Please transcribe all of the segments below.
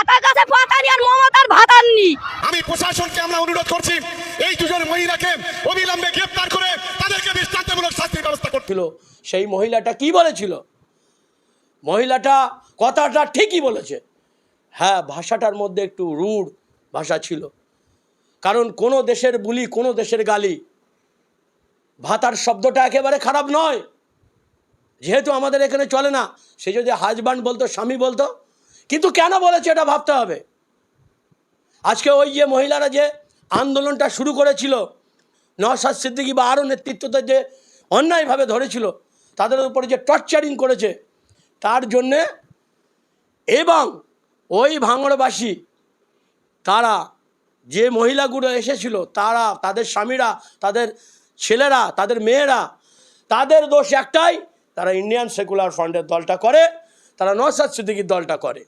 ভাতার কাছে পাতানি আর মমতার ভাতাননি আমি প্রশাসনকে আমরা অনুরোধ করছি এই দুজন মহিলাকে অবিলম্বে গ্রেপ্তার করে তাদেরকে দৃষ্টান্তমূলক শাস্তির ব্যবস্থা করতে। ছিল সেই মহিলাটা কি বলেছিল? মহিলাটা কথাটা ঠিকই বলেছে। হ্যাঁ ভাষাটার মধ্যে একটু রুড় ভাষা ছিল। কারণ কোনো দেশের বুলি কোনো দেশের গালি ভাতার শব্দটা একেবারে খারাপ নয়। যেহেতু আমাদের এখানে চলে না সে যদি হাজব্যান্ড বলতো স্বামী বলতো কিন্তু কেন বলেছে এটা ভাবতে হবে? আজকে ওই যে মহিলারা যে আন্দোলনটা শুরু করেছিল, নওশাদ সিদ্দিকী বা আরও নেতৃত্বতে যে অন্যায়ভাবে ধরেছিল, তাদের উপরে যে টর্চারিং করেছে, তার জন্যে এবং ওই ভাঙড়বাসী, তারা যে মহিলাগুলো এসেছিল, তারা, তাদের স্বামীরা, তাদের ছেলেরা, তাদের মেয়েরা, তাদের দোষ একটাই, তারা ইন্ডিয়ান সেকুলার ফ্রন্টের দলটা করে, তারা নওশাদ সিদ্দিকির দলটা করে।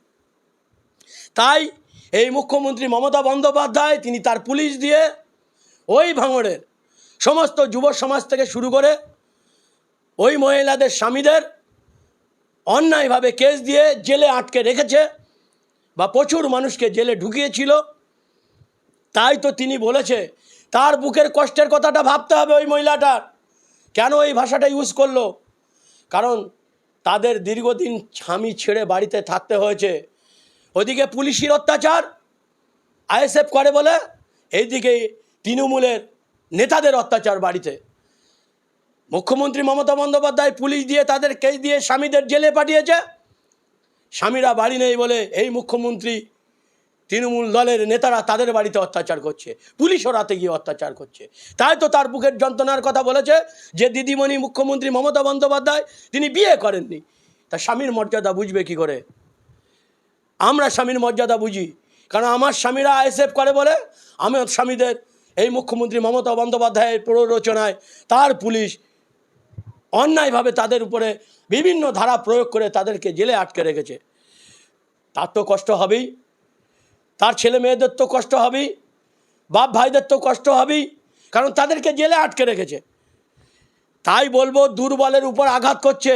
তাই এই মুখ্যমন্ত্রী মমতা বন্দ্যোপাধ্যায়, তিনি তার পুলিশ দিয়ে ওই ভাঙড়ের সমস্ত যুব সমাজ থেকে শুরু করে ওই মহিলাদের স্বামীদের অন্যায়ভাবে কেস দিয়ে জেলে আটকে রেখেছে বা প্রচুর মানুষকে জেলে ঢুকিয়েছিল। তাই তো তিনি বলেছে, তার বুকের কষ্টের কথাটা ভাবতে হবে ওই মহিলাটার। কেন এই ভাষাটা ইউজ করল? কারণ তাদের দীর্ঘদিন স্বামী ছেড়ে বাড়িতে থাকতে হয়েছে। ওদিকে পুলিশের অত্যাচার, আইএসএফ করে বলে, এইদিকে তৃণমূলের নেতাদের অত্যাচার বাড়িতে। মুখ্যমন্ত্রী মমতা বন্দ্যোপাধ্যায় পুলিশ দিয়ে তাদের কেস দিয়ে স্বামীদের জেলে পাঠিয়েছে। স্বামীরা বাড়ি নেই বলে এই মুখ্যমন্ত্রী তৃণমূল দলের নেতারা তাদের বাড়িতে অত্যাচার করছে। পুলিশও রাতে গিয়ে অত্যাচার করছে। তাই তো তার বুকের যন্ত্রণার কথা বলেছে যে দিদিমণি মুখ্যমন্ত্রী মমতা বন্দ্যোপাধ্যায়, তিনি বিয়ে করেননি। তা স্বামীর মর্যাদা বুঝবে কি করে? আমরা স্বামীর মর্যাদা বুঝি। কারণ আমার স্বামীরা আইএসএফ করে বলে আমার স্বামীদের, এই মুখ্যমন্ত্রী মমতা বন্দ্যোপাধ্যায়ের প্ররোচনায় তার পুলিশ অন্যায়ভাবে তাদের উপরে বিভিন্ন ধারা প্রয়োগ করে তাদেরকে জেলে আটকে রেখেছে। তার তো কষ্ট হবেই। তার ছেলে মেয়েদের তো কষ্ট হবেই। বাপ ভাইদের তো কষ্ট হবেই। কারণ তাদেরকে জেলে আটকে রেখেছে। তাই বলব, দুর্বলের উপর আঘাত করছে।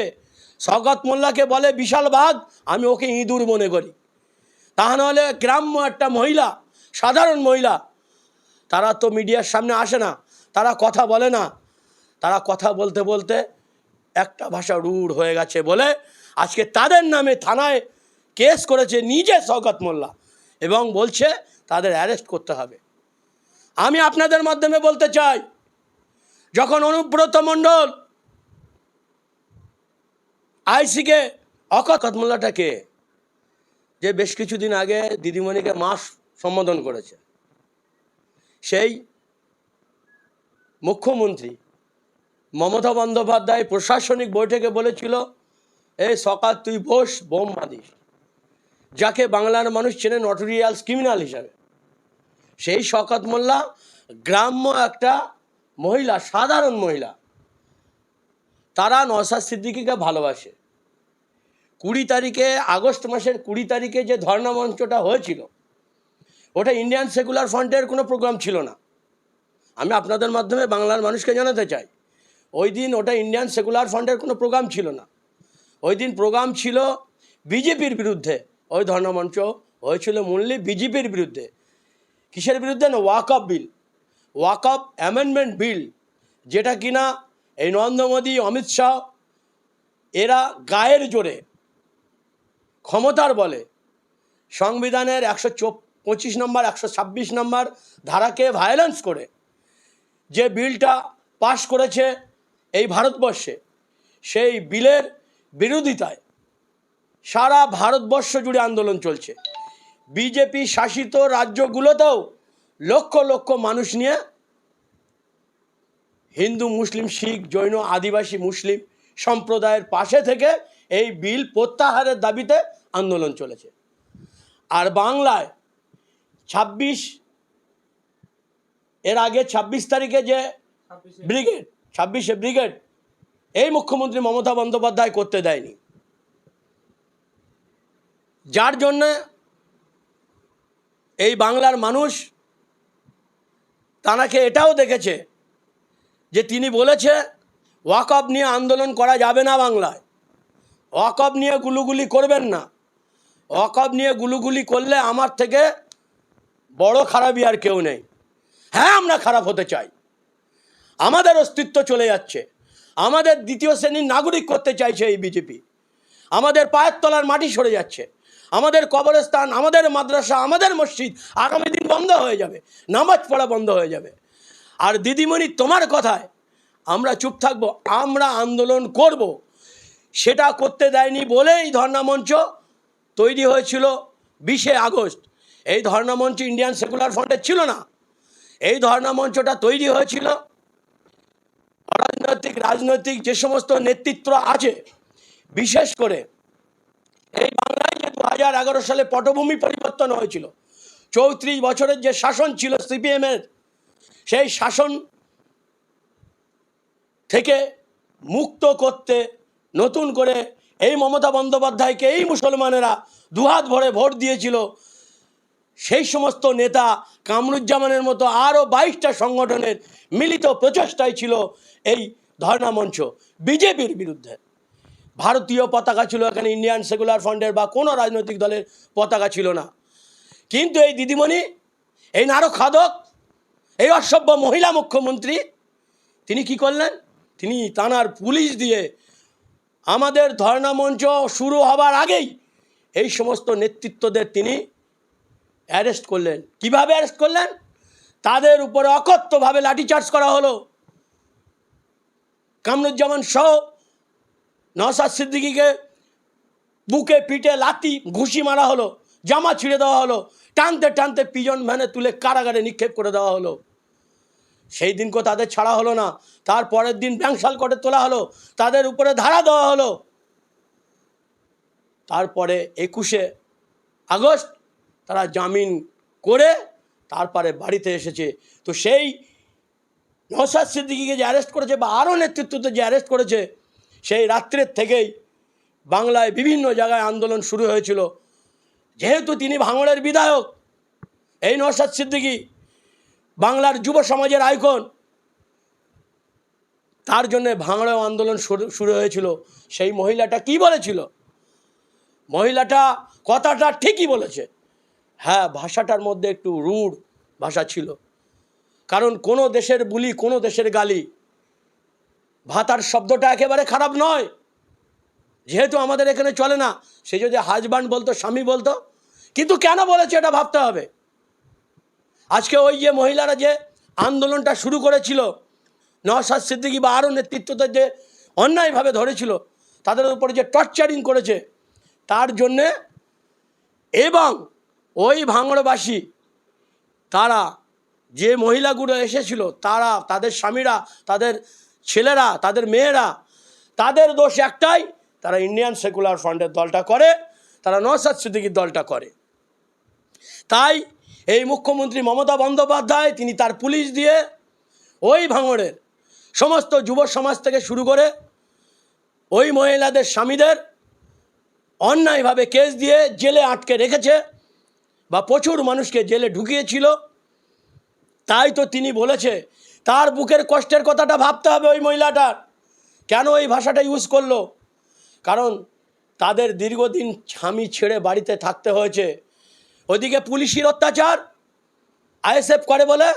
শওকত মোল্লাকে বলে বিশাল বাঘ আমি ওকে ইঁদুর মনে করি। তা নাহলে গ্রাম্য একটা মহিলা, সাধারণ মহিলা, তারা তো মিডিয়ার সামনে আসে না, তারা কথা বলে না। তারা কথা বলতে বলতে একটা ভাষা রূঢ় হয়ে গেছে বলে আজকে তাদের নামে থানায় কেস করেছে নিজে শওকত মোল্লা এবং বলছে তাদের অ্যারেস্ট করতে হবে। আমি আপনাদের মাধ্যমে বলতে চাই, যখন অনুব্রত মণ্ডল আইসিকে অকথ মোল্লাটাকে যে বেশ কিছুদিন আগে দিদিমণিকে মাস সম্বোধন করেছে। সেই মুখ্যমন্ত্রী মমতা বন্দ্যোপাধ্যায় প্রশাসনিক বৈঠকে বলেছিল, এই সকাল তুই বস, বোম বাঁধিস। যাকে বাংলার মানুষ চেনে নটোরিয়ালস ক্রিমিনাল হিসাবে। সেই শকত মোল্লা গ্রাম্য একটা মহিলা, সাধারণ মহিলা। তারা নসাদ সিদ্দিকিকে ভালোবাসে। কুড়ি তারিখে, আগস্ট মাসের কুড়ি তারিখে যে ধর্ণা মঞ্চটা হয়েছিল, ওটা ইন্ডিয়ান সেকুলার ফ্রন্টের কোনো প্রোগ্রাম ছিল না। আমি আপনাদের মাধ্যমে বাংলার মানুষকে জানাতে চাই, ওই দিন ওটা ইন্ডিয়ান সেকুলার ফ্রন্টের কোনো প্রোগ্রাম ছিল না। ওই দিন প্রোগ্রাম ছিল বিজেপির বিরুদ্ধে, ওই ধর্ণামঞ্চ হয়েছিল মূল্যে বিজেপির বিরুদ্ধে। কিসের বিরুদ্ধে না? ওয়াকআপ বিল ওয়াকআপ অ্যামেন্ডমেন্ট বিল যেটা কিনা এই নরেন্দ্র মোদী, অমিত শাহ, এরা গায়ের জোরে ক্ষমতার বলে। সংবিধানের একশো পঁচিশ নম্বর, একশো ছাব্বিশ নম্বর ধারাকে ভায়োলেন্স করে। যে বিলটা পাশ করেছে এই ভারতবর্ষে, সেই বিলের বিরোধিতায় সারা ভারতবর্ষ জুড়ে আন্দোলন চলছে। বিজেপি শাসিত রাজ্যগুলোতেও লক্ষ লক্ষ মানুষ নিয়ে হিন্দু, মুসলিম, শিখ, জৈন, আদিবাসী, মুসলিম সম্প্রদায়ের পাশে থেকে এই বিল প্রত্যাহারের দাবিতে আন্দোলন চলেছে। আর বাংলায় ছাব্বিশ এর আগে ছাব্বিশ তারিখে যে ব্রিগেড ছাব্বিশে ব্রিগেড এই মুখ্যমন্ত্রী মমতা বন্দ্যোপাধ্যায় করতে দেয়নি। যার জন্যে এই বাংলার মানুষ তানাকে এটাও দেখেছে যে তিনি বলেছে ওয়াকআপ নিয়ে আন্দোলন করা যাবে না বাংলায়। ওয়াকআপ নিয়ে গুলুগুলি করবেন না। অকব নিয়ে গুলুগুলি করলে আমার থেকে বড় খারাপই আর কেউ নেই। হ্যাঁ আমরা খারাপ হতে চাই। আমাদের অস্তিত্ব চলে যাচ্ছে। আমাদের দ্বিতীয় শ্রেণির নাগরিক করতে চাইছে এই বিজেপি। আমাদের পায়ের তলার মাটি সরে যাচ্ছে। আমাদের কবরস্থান, আমাদের মাদ্রাসা, আমাদের মসজিদ আগামী দিন বন্ধ হয়ে যাবে। নামাজ পড়া বন্ধ হয়ে যাবে। আর দিদিমণি, তোমার কথায় আমরা চুপ থাকব, আমরা আন্দোলন করব। সেটা করতে দেয়নি বলেই ধর্ণা মঞ্চ তৈরি হয়েছিল বিশে আগস্ট। এই ধর্ণা মঞ্চ ইন্ডিয়ান সেকুলার ফ্রন্টের ছিল না। এই ধর্ণা মঞ্চটা তৈরি হয়েছিল। রাজনৈতিক রাজনৈতিক যে সমস্ত নেতৃত্ব আছে, বিশেষ করে এই বাংলায় যে দু হাজার এগারো সালে পটভূমি পরিবর্তন হয়েছিল, চৌত্রিশ বছরের যে শাসন ছিল সিপিএমের সেই শাসন থেকে মুক্ত করতে নতুন করে এই মমতা বন্দ্যোপাধ্যায়কে এই মুসলমানেরা দুহাত ভরে ভোট দিয়েছিল। সেই সমস্ত নেতা কামরুজ্জামানের মতো আরও বাইশটা সংগঠনের মিলিত প্রচেষ্টাই ছিল এই ধর্ণা মঞ্চ বিজেপির বিরুদ্ধে। ভারতীয় পতাকা ছিল এখানে ইন্ডিয়ান সেকুলার ফ্রন্টের বা কোনো রাজনৈতিক দলের পতাকা ছিল না। কিন্তু এই দিদিমণি, এই নারক খাদক, এই অসভ্য মহিলা মুখ্যমন্ত্রী, তিনি কি করলেন? তিনি তানার পুলিশ দিয়ে আমাদের ধর্ণা মঞ্চ শুরু হবার আগেই এই সমস্ত নেতৃত্বদের তিনি অ্যারেস্ট করলেন। কীভাবে অ্যারেস্ট করলেন? তাদের উপরে অকথ্যভাবে লাঠিচার্জ করা হলো। কামরুজ্জামান সহ নওসাদ সিদ্দিকিকে বুকে পিঠে লাতি ঘুষি মারা হলো, জামা ছিঁড়ে দেওয়া হলো, টানতে টানতে পিজন ভ্যানে তুলে কারাগারে নিক্ষেপ করে দেওয়া হলো। সেই দিনকে তাদের ছাড়া হলো না। তার পরের দিন ব্যাংশাল কোর্টে তোলা হলো। তাদের উপরে ধারা দেওয়া হলো। তারপরে একুশে আগস্ট তারা জামিন করে তারপরে বাড়িতে এসেছে। তো সেই নৌসাদ সিদ্দিকিকে যে অ্যারেস্ট করেছে বা আরও নেতৃত্বতে যে অ্যারেস্ট করেছে, সেই রাত্রের থেকেই বাংলায় বিভিন্ন জায়গায় আন্দোলন শুরু হয়েছিল। যেহেতু তিনি ভাঙড়ের বিধায়ক, এই নৌসাদ সিদ্দিকি বাংলার যুব সমাজের আইকন। তার জন্যে ভাঙড়েও আন্দোলন শুরু হয়েছিল। সেই মহিলাটা কি বলেছিল? মহিলাটা কথাটা ঠিকই বলেছে। হ্যাঁ ভাষাটার মধ্যে একটু রুড় ভাষা ছিল। কারণ কোনো দেশের বুলি, কোনো দেশের গালি, ভাতার শব্দটা একেবারে খারাপ নয়। যেহেতু আমাদের এখানে চলে না, সে যদি হাজব্যান্ড বলতো, স্বামী বলতো, কিন্তু কেন বলেছে এটা ভাবতে হবে? আজকে ওই যে মহিলারা যে আন্দোলনটা শুরু করেছিল, নওশাদ সিদ্দিকী বা আরও নেতৃত্বদের যে অন্যায়ভাবে ধরেছিল, তাদের উপরে যে টর্চারিং করেছে, তার জন্যে এবং ওই ভাঙড়বাসী, তারা যে মহিলাগুলো এসেছিল, তারা, তাদের স্বামীরা, তাদের ছেলেরা, তাদের মেয়েরা, তাদের দোষ একটাই, তারা ইন্ডিয়ান সেকুলার ফ্রন্টের দলটা করে, তারা নওশাদ সিদ্দিকির দলটা করে। তাই এই মুখ্যমন্ত্রী মমতা বন্দ্যোপাধ্যায়, তিনি তার পুলিশ দিয়ে ওই ভাঙড়ের সমস্ত যুব সমাজ থেকে শুরু করে ওই মহিলাদের স্বামীদের অন্যায়ভাবে কেস দিয়ে জেলে আটকে রেখেছে বা প্রচুর মানুষকে জেলে ঢুকিয়েছিল। তাই তো তিনি বলেছে, তার বুকের কষ্টের কথাটা ভাবতে হবে ওই মহিলাটার। কেন এই ভাষাটা ইউজ করল? কারণ তাদের দীর্ঘদিন স্বামী ছেড়ে বাড়িতে থাকতে হয়েছে। ওইদিকে পুলিশের অত্যাচার, আইএসএফ করে বলে,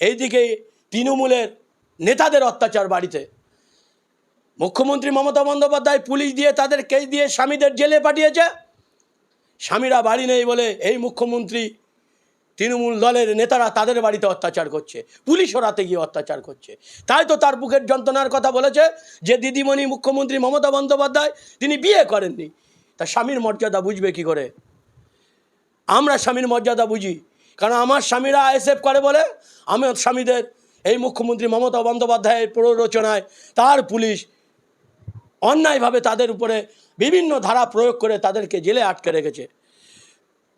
এইদিকে তৃণমূলের নেতাদের অত্যাচার বাড়িতে। মুখ্যমন্ত্রী মমতা বন্দ্যোপাধ্যায় পুলিশ দিয়ে তাদের কেস দিয়ে স্বামীদের জেলে পাঠিয়েছে। স্বামীরা বাড়ি নেই বলে এই মুখ্যমন্ত্রী তৃণমূল দলের নেতারা তাদের বাড়িতে অত্যাচার করছে। পুলিশও রাতে গিয়ে অত্যাচার করছে। তাই তো তার বুকের যন্ত্রণার কথা বলেছে যে দিদিমণি মুখ্যমন্ত্রী মমতা বন্দ্যোপাধ্যায়, তিনি বিয়ে করেননি। তা স্বামীর মর্যাদা বুঝবে কি করে? আমরা স্বামীর মর্যাদা বুঝি। কারণ আমার স্বামীরা আইএসএফ করে বলে আমার স্বামীদের, এই মুখ্যমন্ত্রী মমতা বন্দ্যোপাধ্যায়ের প্ররোচনায় তার পুলিশ অন্যায়ভাবে তাদের উপরে বিভিন্ন ধারা প্রয়োগ করে তাদেরকে জেলে আটকে রেখেছে।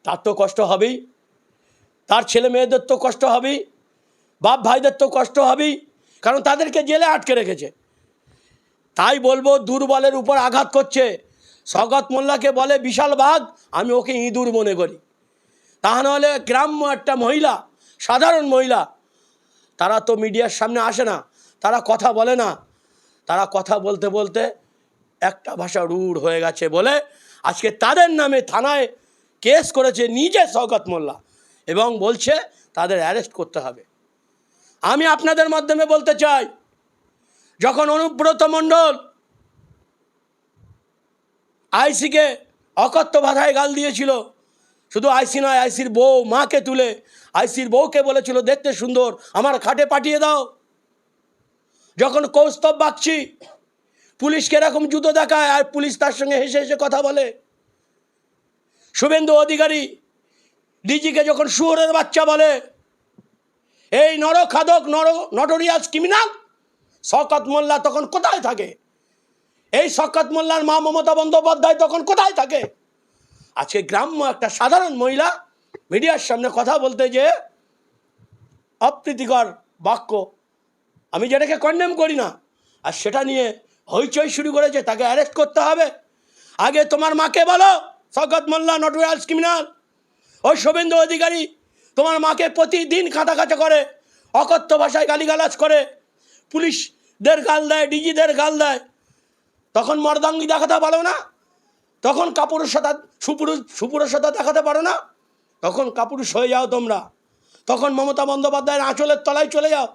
তার তো কষ্ট হবেই। তার ছেলে মেয়েদের তো কষ্ট হবেই। বাপ ভাইদের তো কষ্ট হবেই। কারণ তাদেরকে জেলে আটকে রেখেছে। তাই বলব, দুর্বলের উপর আঘাত করছে। স্বগত মোল্লাকে বলে, বিশাল বাঘ, আমি ওকে ইঁদুর মনে করি। তা নাহলে গ্রাম্য একটা মহিলা, সাধারণ মহিলা, তারা তো মিডিয়ার সামনে আসে না, তারা কথা বলে না। তারা কথা বলতে বলতে একটা ভাষা রূঢ় হয়ে গেছে বলে আজকে তাদের নামে থানায় কেস করেছে নিজে শওকত মোল্লা এবং বলছে তাদের অ্যারেস্ট করতে হবে। আমি আপনাদের মাধ্যমে বলতে চাই, যখন অনুব্রত মণ্ডল আইসিকে অকথ্য ভাষায় গাল দিয়েছিল শুধু আইসি নয়, আইসির বউ মাকে তুলে, আইসির বউকে বলেছিল, দেখতে সুন্দর, আমার খাটে পাঠিয়ে দাও। যখন কৌস্তব বাগচি পুলিশকে এরকম জুতো দেখায়, আর পুলিশ তার সঙ্গে হেসে হেসে কথা বলে। শুভেন্দু অধিকারী ডিজিকে যখন শুয়োরের বাচ্চা বলে, এই নরখাদক, নর নটোরিয়াস ক্রিমিনাল শকত মোল্লা তখন কোথায় থাকে? এই শকত মোল্লার মা মমতা বন্দ্যোপাধ্যায় তখন কোথায় থাকে? আজকে গ্রাম্য একটা সাধারণ মহিলা মিডিয়ার সামনে কথা বলতে যে অপ্রীতিকর বাক্য। আমি যেটাকে কন্ডেম করি না, আর সেটা নিয়ে হইচই শুরু করেছে, তাকে অ্যারেস্ট করতে হবে। আগে তোমার মাকে বলো শকত মোল্লা নটোরিয়াস ক্রিমিনাল ওই শুভেন্দু অধিকারী তোমার মাকে প্রতিদিন কাটা করে, অকথ্য ভাষায় গালিগালাজ করে, পুলিশদের গাল দেয়, ডিজিদের গাল দেয়। তখন মর্দাঙ্গি দেখাতে পারো না? তখন কাপুরুষতা সুপুরুষ, সুপুরুষতা দেখাতে পারো না। তখন কাপুরুষ হয়ে যাও তোমরা। তখন মমতা বন্দ্যোপাধ্যায়ের আঁচলের তলায় চলে যাও।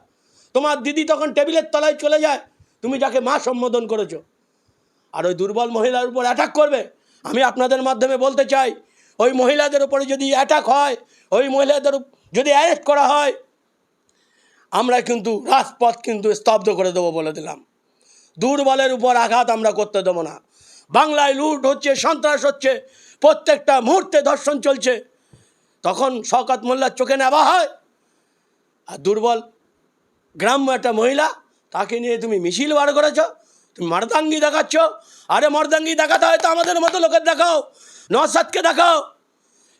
তোমার দিদি তখন টেবিলের তলায় চলে যায়। তুমি যাকে মা সম্বোধন করেছ। আর ওই দুর্বল মহিলার উপর অ্যাটাক করবে। আমি আপনাদের মাধ্যমে বলতে চাই, ওই মহিলাদের উপরে যদি অ্যাটাক হয়, ওই মহিলাদের যদি অ্যারেস্ট করা হয়, আমরা কিন্তু রাজপথ কিন্তু স্তব্ধ করে দেবো বলে দিলাম। দুর্বলের উপর আঘাত আমরা করতে দেবো না। বাংলায় লুট হচ্ছে, সন্ত্রাস হচ্ছে, প্রত্যেকটা মুহূর্তে ধর্ষণ চলছে। তখন শওকত মোল্লার চোখে নেওয়া হয়। আর দুর্বল গ্রাম্য একটা মহিলা, তাকে নিয়ে তুমি মিছিল বার করেছ, তুমি মর্দাঙ্গি দেখাচ্ছ। আরে মর্দাঙ্গি দেখাতে হয় তো আমাদের মতো লোকের দেখাও নসাদকে দেখাও।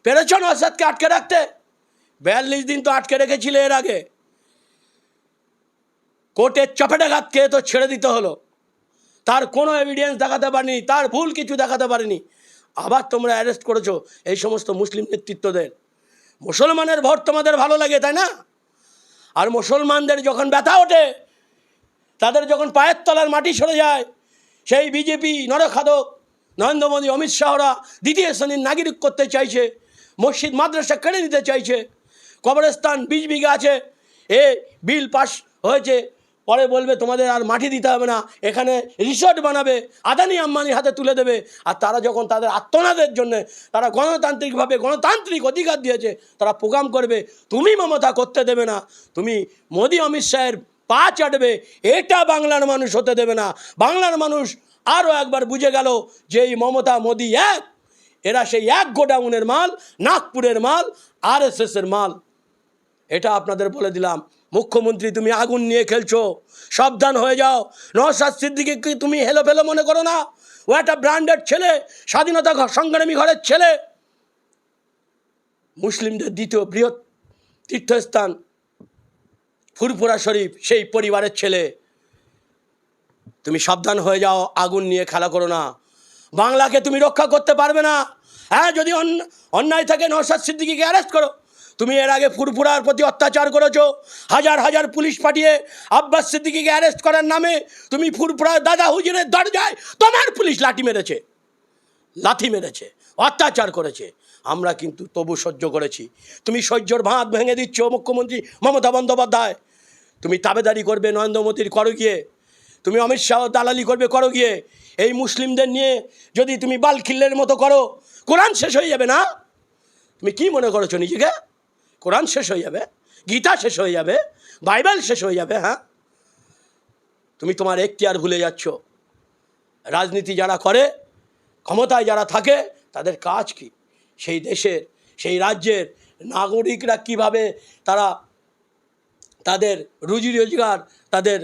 পেরেছ নসাদকে আটকে রাখতে? বিয়াল্লিশ দিন তো আটকে রেখেছিলে এর আগে। কোর্টের চপেটাঘাত খেয়ে তো ছেড়ে দিতে হলো। তার কোনো এভিডেন্স দেখাতে পারেনি, তার ভুল কিছু দেখাতে পারেনি। আবার তোমরা অ্যারেস্ট করেছ এই সমস্ত মুসলিম নেতৃত্বদের। মুসলমানের ভোট তোমাদের ভালো লাগে, তাই না? আর মুসলমানদের যখন ব্যথা ওঠে, তাদের যখন পায়ের তলার মাটি সরে যায়, সেই বিজেপি নরখাদক নরেন্দ্র মোদী, অমিত শাহরা দ্বিতীয় শ্রেণির নাগরিক করতে চাইছে, মসজিদ, মাদ্রাসা কেড়ে নিতে চাইছে। কবরস্থান বীজ বিঘা আছে, এ বিল পাস হয়েছে পরে বলবে, তোমাদের আর মাটি দিতে হবে না। এখানে রিসর্ট বানাবে, আদানি আম্বানির হাতে তুলে দেবে। আর তারা যখন তাদের আত্মনাদের জন্য, তারা গণতান্ত্রিকভাবে গণতান্ত্রিক অধিকার দিয়েছে, তারা প্রোগ্রাম করবে। তুমি মমতা করতে দেবে না। তুমি মোদী, অমিত শাহের পা চাটবে। এটা বাংলার মানুষ হতে দেবে না। বাংলার মানুষ আরও একবার বুঝে গেল যে এই মমতা, মোদী এক। এরা সেই এক গোডাউনের মাল, নাগপুরের মাল, আর এর মাল। এটা আপনাদের বলে দিলাম। মুখ্যমন্ত্রী, তুমি আগুন নিয়ে খেলছো। সাবধান হয়ে যাও। নওশাদ সিদ্দিকে কি তুমি হেলো ফেলো মনে করো না? ও একটা ব্র্যান্ডেড ছেলে, স্বাধীনতা সংগ্রামী ঘরের ছেলে। মুসলিমদের দ্বিতীয় বৃহৎ তীর্থস্থান ফুরফুরা শরীফ, সেই পরিবারের ছেলে। তুমি সাবধান হয়ে যাও, আগুন নিয়ে খেলা করো না। বাংলাকে তুমি রক্ষা করতে পারবে না। হ্যাঁ যদি অন্য- অন্যায় থাকে, নওশাদ সিদ্দিকিকে অ্যারেস্ট করো। তুমি এর আগে ফুরফুরার প্রতি অত্যাচার করেছ। হাজার হাজার পুলিশ পাঠিয়ে আব্বাস সিদ্দিকিকে অ্যারেস্ট করার নামে তুমি ফুরফুরার দাদা হুজুরের দরজায় তোমার পুলিশ লাঠি মেরেছে। লাথি মেরেছে, অত্যাচার করেছে। আমরা কিন্তু তবু সহ্য করেছি। তুমি সহ্যর ভাঁত ভেঙে দিচ্ছ মুখ্যমন্ত্রী মমতা বন্দ্যোপাধ্যায়। তুমি তাবেদারি করবে নরেন্দ্র মোদীর করো গিয়ে তুমি অমিত শাহ দালালি করবে করো গিয়ে এই মুসলিমদের নিয়ে যদি তুমি বালখিল্লের মতো করো, কোরআন শেষ হয়ে যাবে না? তুমি কি মনে করেছ নিজেকে? কোরআন শেষ হয়ে যাবে, গীতা শেষ হয়ে যাবে, বাইবেল শেষ হয়ে যাবে হ্যাঁ? তুমি তোমার এখতিয়ার ভুলে যাচ্ছ। রাজনীতি যারা করে, ক্ষমতায় যারা থাকে, তাদের কাজ কি? সেই দেশের, সেই রাজ্যের নাগরিকরা কীভাবে তারা তাদের রুজি রোজগার, তাদের